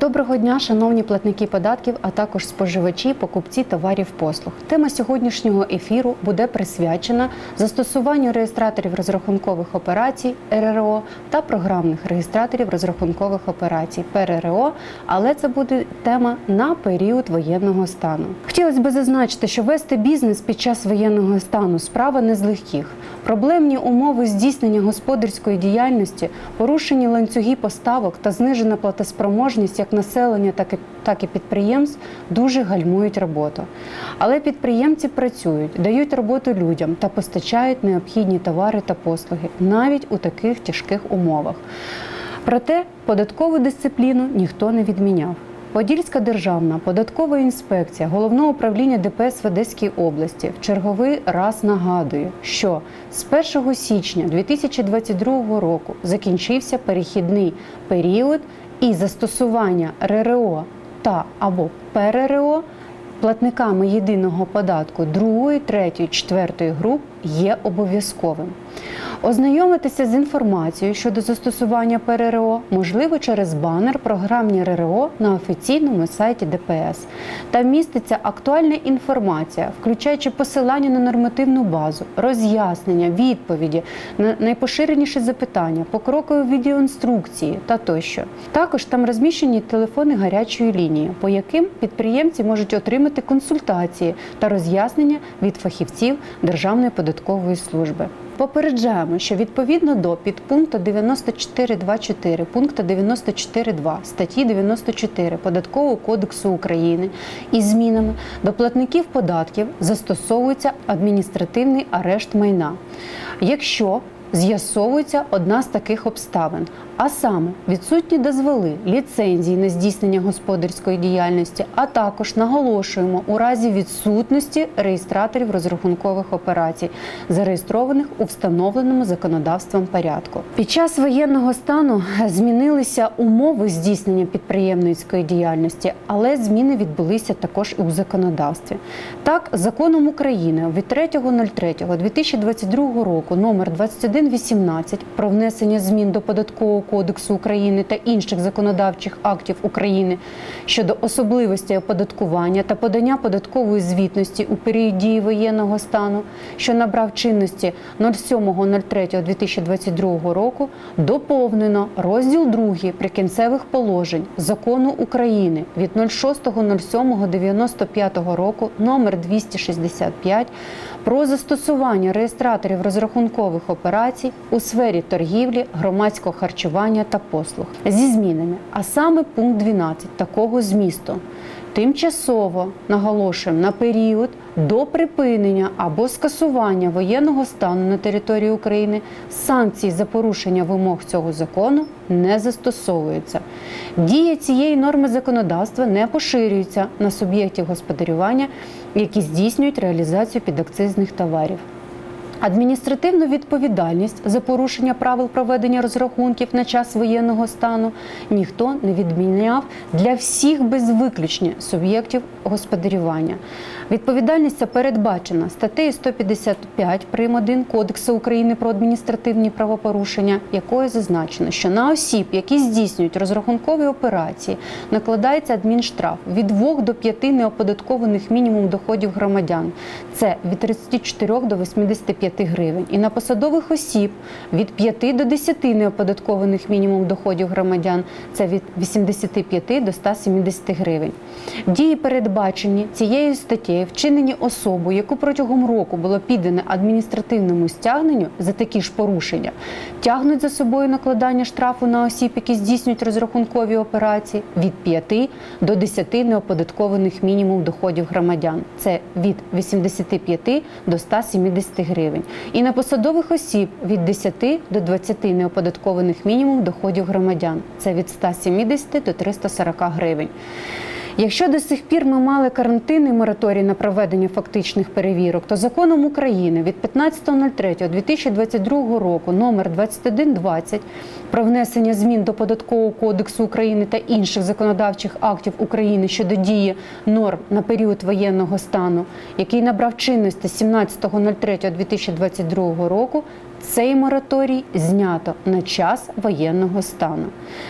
Доброго дня, шановні платники податків, а також споживачі, покупці товарів послуг. Тема сьогоднішнього ефіру буде присвячена застосуванню реєстраторів розрахункових операцій РРО та програмних реєстраторів розрахункових операцій ПРРО, але це буде тема на період воєнного стану. Хотілося б зазначити, що вести бізнес під час воєнного стану справа не з легких. Проблемні умови здійснення господарської діяльності, порушені ланцюги поставок та знижена платоспроможність як населення, так і, так і підприємств дуже гальмують роботу. Але підприємці працюють, дають роботу людям та постачають необхідні товари та послуги навіть у таких тяжких умовах. Проте податкову дисципліну ніхто не відміняв. Подільська державна податкова інспекція головного управління ДПС в Одеській області в черговий раз нагадує, що з 1 січня 2022 року закінчився перехідний період і застосування РРО та або ПРРО платниками єдиного податку другої, третьої, четвертої груп є обов'язковим. Ознайомитися з інформацією щодо застосування ПРРО можливо через банер програмні РРО на офіційному сайті ДПС. Там міститься актуальна інформація, включаючи посилання на нормативну базу, роз'яснення, відповіді на найпоширеніші запитання, покрокові відеоінструкції та тощо. Також там розміщені телефони гарячої лінії, по яким підприємці можуть отримати консультації та роз'яснення від фахівців Державної податкової служби. Попереджаємо, що відповідно до підпункту 94.2.4 пункту 94.2 статті 94 Податкового кодексу України із змінами до платників податків застосовується адміністративний арешт майна. Якщо З'ясовується одна з таких обставин, а саме відсутні дозволи ліцензії на здійснення господарської діяльності, а також наголошуємо у разі відсутності реєстраторів розрахункових операцій, зареєстрованих у встановленому законодавством порядку. Під час воєнного стану змінилися умови здійснення підприємницької діяльності, але зміни відбулися також і у законодавстві. Так, законом України від 3.03.2022 року номер 2118 про внесення змін до податкового кодексу України та інших законодавчих актів України щодо особливостей оподаткування та подання податкової звітності у період дії воєнного стану, що набрав чинності 07.03.2022 року, доповнено розділ 2 прикінцевих положень закону України від 06.07.95 року номер 265 про застосування реєстраторів розрахункових операцій у сфері торгівлі, громадського харчування та послуг зі змінами, а саме пункт 12 такого змісту. Тимчасово наголошуємо на період до припинення або скасування воєнного стану на території України санкції за порушення вимог цього закону не застосовуються. Дія цієї норми законодавства не поширюється на суб'єктів господарювання, які здійснюють реалізацію підакцизних товарів. Адміністративну відповідальність за порушення правил проведення розрахунків на час воєнного стану ніхто не відміняв для всіх без виключення суб'єктів господарювання. Відповідальність ця передбачена статтею 155 прим. 1 Кодексу України про адміністративні правопорушення, якою зазначено, що на осіб, які здійснюють розрахункові операції, накладається адмінштраф від 2 до 5 неоподаткованих мінімум доходів громадян. Це від 34 до 85 гривень. І на посадових осіб від 5 до 10 неоподаткованих мінімум доходів громадян. Це від 85 до 170 гривень. Дії передбачені цією статтею вчинені особою, яку протягом року було піддане адміністративному стягненню за такі ж порушення, тягнуть за собою накладання штрафу на осіб, які здійснюють розрахункові операції від 5 до 10 неоподаткованих мінімум доходів громадян. Це від 85 до 170 гривень. І на посадових осіб від 10 до 20 неоподаткованих мінімум доходів громадян. Це від 170 до 340 гривень. Якщо до сих пір ми мали карантинний мораторій на проведення фактичних перевірок, то законом України від 15.03.2022 року номер 2120 про внесення змін до податкового кодексу України та інших законодавчих актів України щодо дії норм на період воєнного стану, який набрав чинності 17.03.2022 року, цей мораторій знято на час воєнного стану.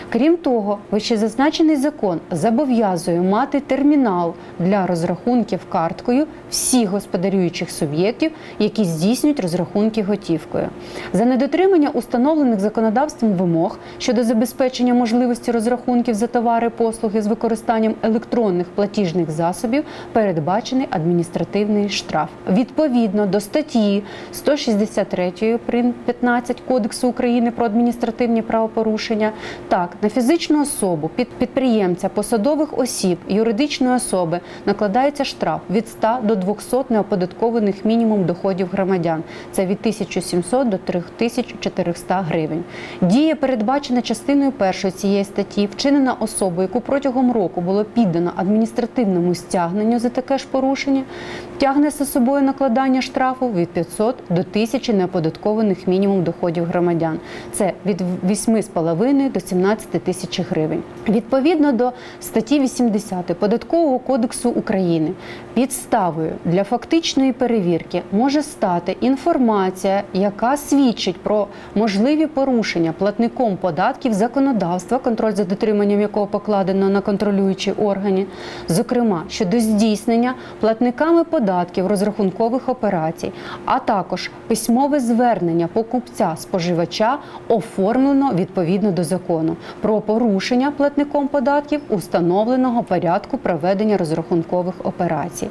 Крім того, вищезазначений закон зобов'язує мати термінал для розрахунків карткою всіх господарюючих суб'єктів, які здійснюють розрахунки готівкою. За недотримання установлених законодавством вимог щодо забезпечення можливості розрахунків за товари послуги з використанням електронних платіжних засобів передбачений адміністративний штраф. Відповідно до статті 163 прим. 15 Кодексу України про адміністративні правопорушення, так на фізичну особу, під підприємця, посадових осіб, юридичної особи накладається штраф від 100 до 200 неоподаткованих мінімум доходів громадян. Це від 1700 до 3400 гривень. Дія передбачена частиною першої цієї статті, вчинена особою, яку протягом року було піддано адміністративному стягненню за таке ж порушення, тягне за собою накладання штрафу від 500 до 1000 неоподаткованих мінімум доходів громадян. Це від 8,5 до 17 тисяч гривень. Відповідно до статті 80 Податкового кодексу України підставою для фактичної перевірки може стати інформація, яка свідчить про можливі порушення платником податків законодавства, контроль за дотриманням якого покладено на контролюючі органи, зокрема щодо здійснення платниками податків розрахункових операцій, а також письмове звернення покупця споживача оформлено відповідно до закону про порушення платником податків установленого порядку проведення розрахункових операцій.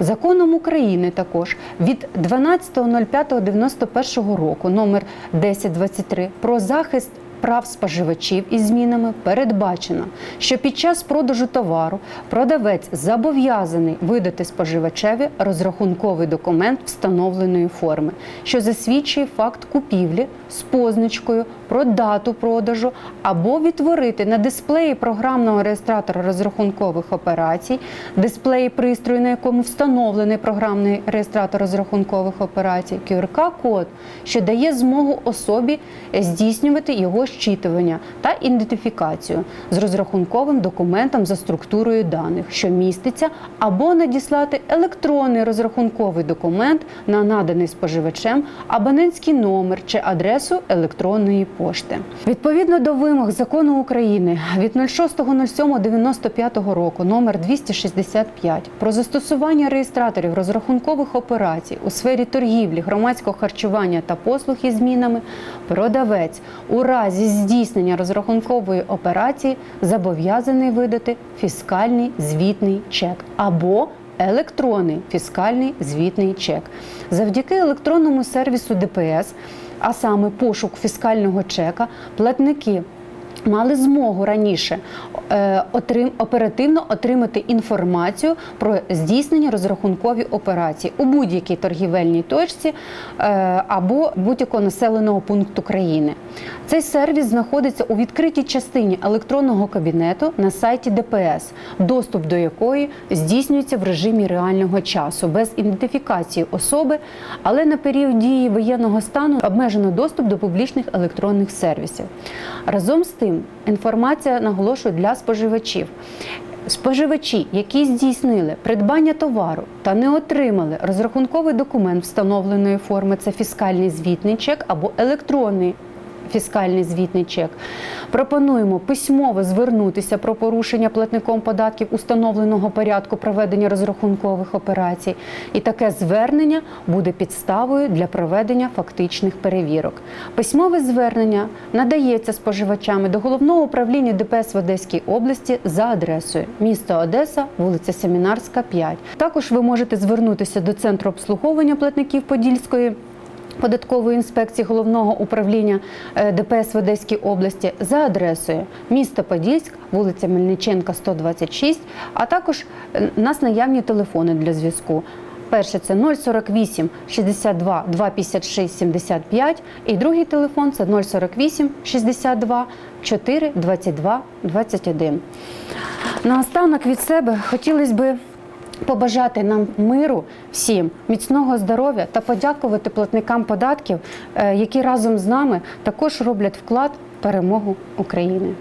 Законом України також від 12.05.91 року номер 1023 про захист прав споживачів із змінами передбачено, що під час продажу товару продавець зобов'язаний видати споживачеві розрахунковий документ встановленої форми, що засвідчує факт купівлі з позначкою про дату продажу або відтворити на дисплеї програмного реєстратора розрахункових операцій, дисплеї пристрою, на якому встановлений програмний реєстратор розрахункових операцій, QR-код, що дає змогу особі здійснювати його щитування та ідентифікацію з розрахунковим документом за структурою даних, що міститься, або надіслати електронний розрахунковий документ на наданий споживачем абонентський номер чи адресу електронної пошти. Відповідно до вимог закону України від 06.07.95 року номер 265 про застосування реєстраторів розрахункових операцій у сфері торгівлі, громадського харчування та послуг із змінами, продавець у разі здійснення розрахункової операції зобов'язаний видати фіскальний звітний чек або електронний фіскальний звітний чек. Завдяки електронному сервісу ДПС, а саме пошук фіскального чека, платники мали змогу раніше е, отрим, оперативно отримати інформацію про здійснення розрахункові операції у будь-якій торгівельній точці е, або будь-якого населеного пункту країни. Цей сервіс знаходиться у відкритій частині електронного кабінету на сайті ДПС, доступ до якої здійснюється в режимі реального часу без ідентифікації особи, але на період дії воєнного стану обмежено доступ до публічних електронних сервісів. Разом з тим, інформація наголошую для споживачів. Споживачі, які здійснили придбання товару та не отримали розрахунковий документ встановленої форми, це фіскальний звітний чек або електронний фіскальний звітний чек. Пропонуємо письмово звернутися про порушення платником податків установленого порядку проведення розрахункових операцій. І таке звернення буде підставою для проведення фактичних перевірок. Письмове звернення надається споживачами до головного управління ДПС в Одеській області за адресою місто Одеса, вулиця Семінарська, 5. Також ви можете звернутися до центру обслуговування платників Подільської. Податкової інспекції головного управління е, ДПС в Одеській області за адресою місто Подільськ, вулиця Мельниченка, 126, а також е, у нас наявні телефони для зв'язку. Перше це 048 62 256 75 і другий телефон це 048 62 4 22 21. Наостанок від себе хотілося би побажати нам миру всім, міцного здоров'я та подякувати платникам податків, е, які разом з нами також роблять вклад в перемогу України.